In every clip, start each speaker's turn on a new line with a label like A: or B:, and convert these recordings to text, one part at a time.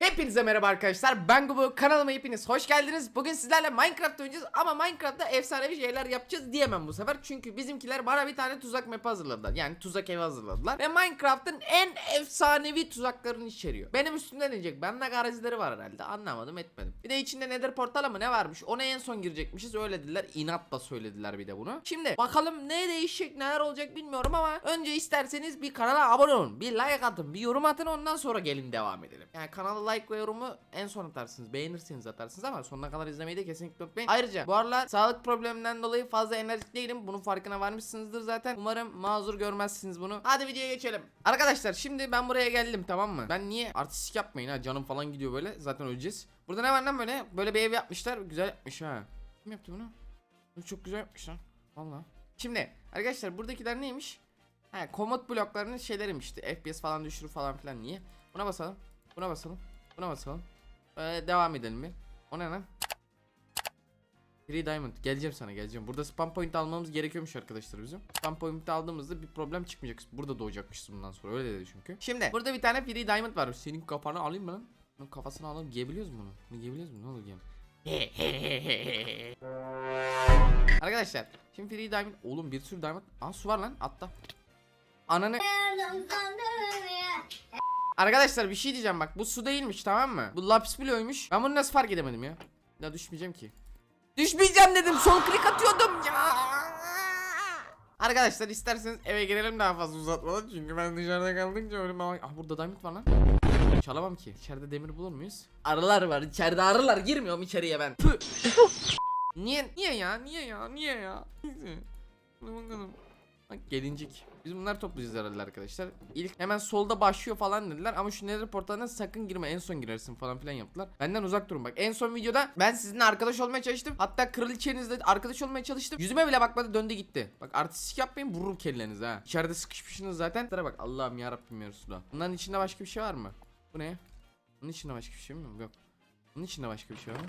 A: Hepinize merhaba arkadaşlar. Ben Gubu. Kanalıma hepiniz hoş geldiniz. Bugün sizlerle Minecraft oynayacağız ama Minecraft'ta efsanevi şeyler yapacağız diyemem bu sefer. Çünkü bizimkiler bana bir tane tuzak map hazırladılar. Yani tuzak evi hazırladılar. Ve Minecraft'ın en efsanevi tuzaklarını içeriyor. Benim üstümden inecek. Bende garazileri var herhalde. Anlamadım etmedim. Bir de içinde nether portal mı ne varmış? Ona en son girecekmişiz. Öyle dediler. İnatla söylediler bir de bunu. Şimdi bakalım ne değişecek neler olacak bilmiyorum ama önce isterseniz bir kanala abone olun. Bir like atın. Bir yorum atın ondan sonra gelin devam edelim. Yani kanala like ve yorumu en son atarsınız. Beğenirseniz atarsınız ama sonuna kadar izlemeyi de kesinlikle unutmayın. Ayrıca bu aralar sağlık probleminden dolayı fazla enerjik değilim. Bunun farkına varmışsınızdır zaten. Umarım mazur görmezsiniz bunu. Hadi videoya geçelim. Arkadaşlar şimdi ben buraya geldim tamam mı? Ben niye artistik yapmayın ha canım falan gidiyor böyle. Zaten öleceğiz. Burada ne var lan böyle? Böyle bir ev yapmışlar. Güzel yapmış ha. Kim yaptı bunu? Bu çok güzel yapmışlar. Valla. Şimdi arkadaşlar buradakiler neymiş? Ha komut bloklarının şeyleriymişti. FPS falan düşürür falan filan niye? Buna basalım. Buna basalım. Buna basalım. Ee, devam edelim bir. O ne lan? Free Diamond. Geleceğim sana geleceğim. Burada spam point almamız gerekiyormuş arkadaşlar bizim. Spam point aldığımızda bir problem çıkmayacak. Burada doğacakmışız bundan sonra. Öyle dedi çünkü. Şimdi burada bir tane Free Diamond var. Senin kafanı alayım mı lan? Bunun kafasını alalım. Giyebiliyoruz bunu? Bunu giyebiliyoruz mu? Ne olur giyem. Arkadaşlar şimdi Free Diamond Oğlum bir sürü Diamond Aa su var lan atla Ananı Arkadaşlar bir şey diyeceğim bak bu su değilmiş tamam mı? Bu lapis bloğuymuş Ben bunu nasıl fark edemedim ya? Ya düşmeyeceğim ki. Düşmeyeceğim dedim sol klik atıyordum. Ya! Arkadaşlar isterseniz eve girelim daha fazla uzatmadan. Çünkü ben dışarıda kaldıkça ben... Ah burada diamond var lan. Çalamam ki. İçeride demir bulur muyuz? Arılar var. İçeride arılar. Girmiyorum içeriye ben. Niye niye ya? Niye ya? Niye ya? Bakalım. Gelincik. Biz bunlar toplayacağız herhalde arkadaşlar. İlk hemen solda başlıyor falan dediler ama şu nether portalına sakın girme en son girersin falan filan yaptılar. Benden uzak durun bak. En son videoda ben sizinle arkadaş olmaya çalıştım. Hatta kraliçenizle arkadaş olmaya çalıştım. Yüzüme bile bakmadı döndü gitti. Bak artistik yapmayın vururum kellerinizi ha. İçeride sıkışmışsınız zaten. Sıra bak Allah'ım ya Rabbim ya Resulallah. Bunların içinde başka bir şey var mı? Bu ne? Bunun içinde başka bir şey mi? Yok. Bunun içinde başka bir şey var mı?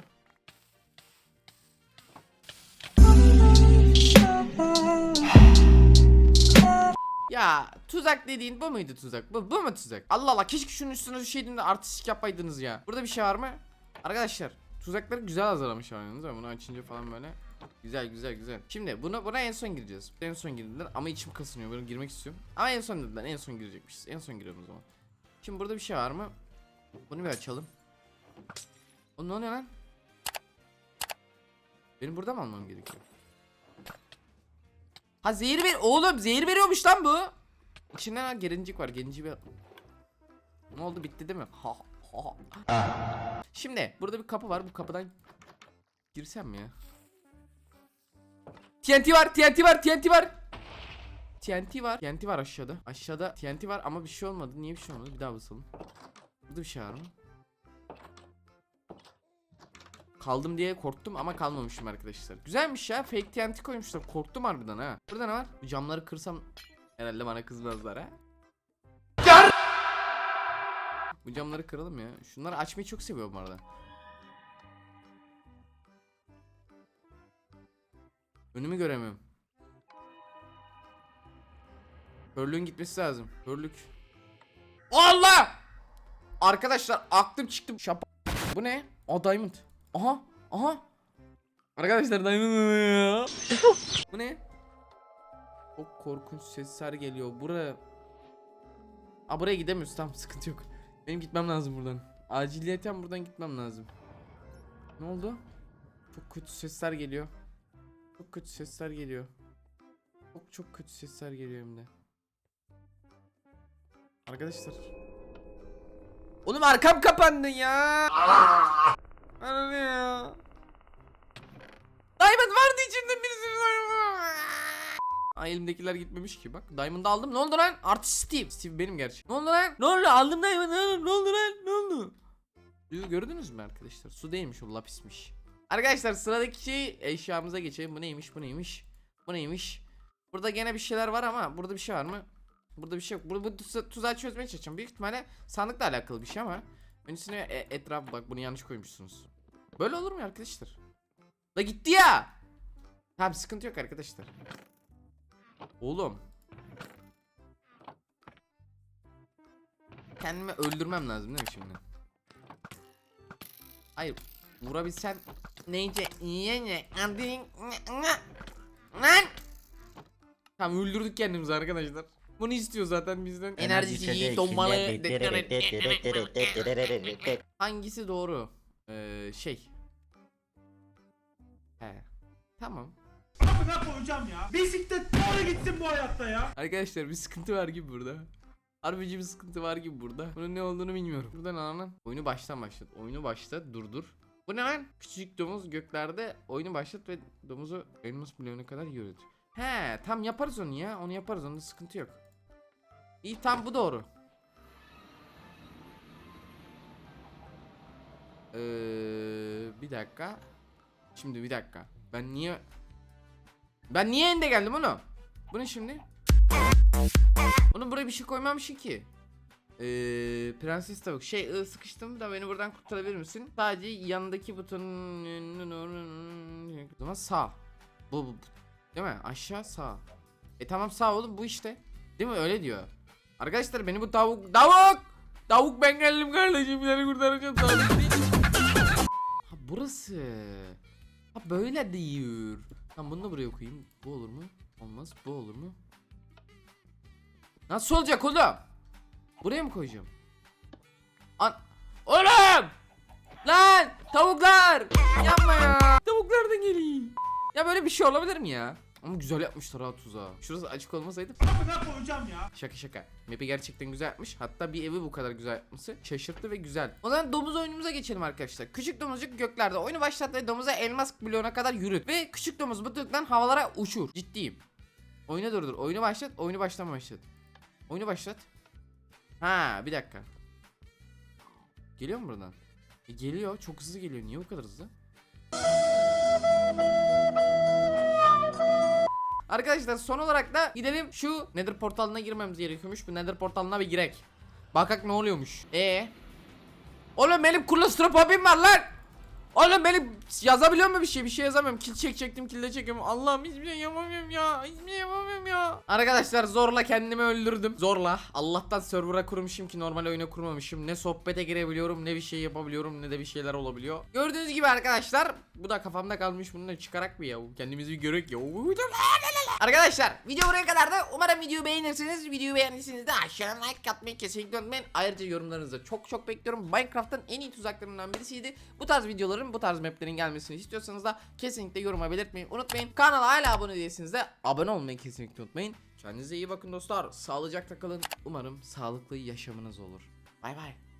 A: Ya tuzak dediğin bu muydu tuzak? Bu, bu mu tuzak? Allah Allah keşke şunun üstüne düşeydin de artistik yapaydınız ya. Burada bir şey var mı? Arkadaşlar tuzakları güzel hazırlamış yalnız ama bunu açınca falan böyle. Güzel güzel güzel. Şimdi buna buna en son gireceğiz. En son girdiler ama içim kasınıyor. Böyle girmek istiyorum. Ama en son dediler. En son girecekmişiz. En son giriyorum o zaman. Şimdi burada bir şey var mı? Bunu bir açalım. O ne oluyor lan? Benim burada mı almam gerekiyor? Ha zehir ver oğlum zehir veriyormuş lan bu. İçinde lan gelincik var gelincik bir. Ne oldu bitti değil mi? Ha ha. Şimdi burada bir kapı var bu kapıdan girsem mi ya? TNT var TNT var TNT var. TNT var. TNT var aşağıda. Aşağıda TNT var ama bir şey olmadı. Niye bir şey olmadı? Bir daha basalım. Burada bir şey var mı? Kaldım diye korktum ama kalmamışım arkadaşlar. Güzelmiş ya. Fake TNT koymuşlar. Korktum harbiden ha. Burada ne var? Bu camları kırsam herhalde bana kızmazlar ha. Bu camları kıralım ya. Şunları açmayı çok seviyorum arada. Önümü göremiyorum. Hörlüğün gitmesi lazım. Hörlük. Allah! Arkadaşlar aklım çıktı. Şapa. Bu ne? Aa diamond. Aha. Aha. Arkadaşlar ya. Bu ne? Çok korkunç sesler geliyor. Buraya. Aa buraya gidemiyoruz. Tamam sıkıntı yok. Benim gitmem lazım buradan. Aciliyeten buradan gitmem lazım. Ne oldu? Çok kötü sesler geliyor. Çok kötü sesler geliyor. Çok çok kötü sesler geliyor hem de. Arkadaşlar. Oğlum arkam kapandı ya. Anne ya. Diamond vardı içinde bir sürü diamond. Aa, elimdekiler gitmemiş ki bak. Diamond'ı aldım. Ne oldu lan? Artist Steve. Steve benim gerçi. Ne oldu lan? Ne oldu? Aldım Diamond'ı. Ne oldu? Lan? Ne oldu? Suyu gördünüz mü arkadaşlar? Su değilmiş o lapismiş. Arkadaşlar sıradaki şey eşyamıza geçelim. Bu neymiş? Bu neymiş? Bu neymiş? Burada gene bir şeyler var ama burada bir şey var mı? Burada bir şey yok. Burada bu tuza- tuzağı çözmeye çalışacağım. Büyük ihtimalle sandıkla alakalı bir şey ama öncesine e, etraf bak bunu yanlış koymuşsunuz. Böyle olur mu arkadaşlar? Da gitti ya. Tamam sıkıntı yok arkadaşlar. Oğlum. Kendimi öldürmem lazım değil mi şimdi? Hayır. Vurabilsen neyce niye ne lan Tamam öldürdük kendimizi arkadaşlar. Bunu istiyor zaten bizden. Enerjisi donmalı. Hangisi doğru? Ee, şey. He. Tamam.
B: Amına koyacağım ya. Bisiklet doğru gitsin bu hayatta ya.
A: Arkadaşlar bir sıkıntı var gibi burada. Harbici bir sıkıntı var gibi burada. Bunun ne olduğunu bilmiyorum. Buradan alalım. Oyunu baştan başlat. Oyunu başlat. Durdur. Bu ne lan? Küçücük domuz göklerde oyunu başlat ve domuzu elmas milyonu kadar yürüt. He tam yaparız onu ya. Onu yaparız. Onda sıkıntı yok. İyi tam bu doğru. Ee, bir dakika. Şimdi bir dakika. Ben niye Ben niye ende geldim onu? Bu ne şimdi? Onu buraya bir şey koymamışım ki. Ee, prenses tavuk. Şey sıkıştım da beni buradan kurtarabilir misin? Sadece yanındaki butonun o zaman sağ. Bu, bu değil mi? Aşağı sağ. E tamam sağ oğlum bu işte. Değil mi? Öyle diyor. Arkadaşlar beni bu tavuk tavuk tavuk ben geldim kardeşim beni kurtaracağım tavuk. Ha burası. Ha böyle diyor. Tamam bunu da buraya koyayım. Bu olur mu? Olmaz. Bu olur mu? Nasıl olacak oğlum? Buraya mı koyacağım? An Oğlum! Lan! Tavuklar! Yapma ya! Tavuklar da geleyim. Ya böyle bir şey olabilir mi ya? Ama güzel yapmışlar ha tuzağı. Şurası açık olmasaydı
B: Amına koyacağım ya.
A: Şaka şaka. Map'i gerçekten güzel yapmış. Hatta bir evi bu kadar güzel yapması şaşırttı ve güzel. O zaman domuz oyunumuza geçelim arkadaşlar. Küçük domuzcuk göklerde. Oyunu başlat ve domuza elmas bloğuna kadar yürüt. Ve küçük domuz mutluluktan havalara uçur. Ciddiyim. Oyunu durdur. Oyunu başlat. Oyunu başlama başlat. Oyunu başlat. Ha bir dakika. Geliyor mu buradan? E, geliyor. Çok hızlı geliyor. Niye bu kadar hızlı? Arkadaşlar son olarak da gidelim şu Nether portalına girmemiz gerekiyormuş. Bu Nether portalına bir girek. Bakak ne oluyormuş. E Oğlum benim klostrofobim var lan. Oğlum benim yazabiliyor mu bir şey? Bir şey yazamıyorum. Kil çekecektim, kil de çekiyorum. Allah'ım hiçbir şey yapamıyorum ya. Hiçbir şey yapamıyorum ya. Arkadaşlar zorla kendimi öldürdüm. Zorla. Allah'tan server'a kurmuşum ki normal oyuna kurmamışım. Ne sohbete girebiliyorum, ne bir şey yapabiliyorum, ne de bir şeyler olabiliyor. Gördüğünüz gibi arkadaşlar, bu da kafamda kalmış. Bunu da çıkarak mı ya? Kendimizi bir görek ya. Arkadaşlar video buraya kadar da umarım videoyu beğenirsiniz. Videoyu beğendiyseniz de aşağıdan like atmayı kesinlikle unutmayın. Ayrıca yorumlarınızı çok çok bekliyorum. Minecraft'ın en iyi tuzaklarından birisiydi. Bu tarz videoların, bu tarz maplerin gelmesini istiyorsanız da kesinlikle yoruma belirtmeyi unutmayın. Kanala hala abone değilseniz de abone olmayı kesinlikle unutmayın. Kendinize iyi bakın dostlar. Sağlıcakla kalın. Umarım sağlıklı yaşamınız olur. Bay bay.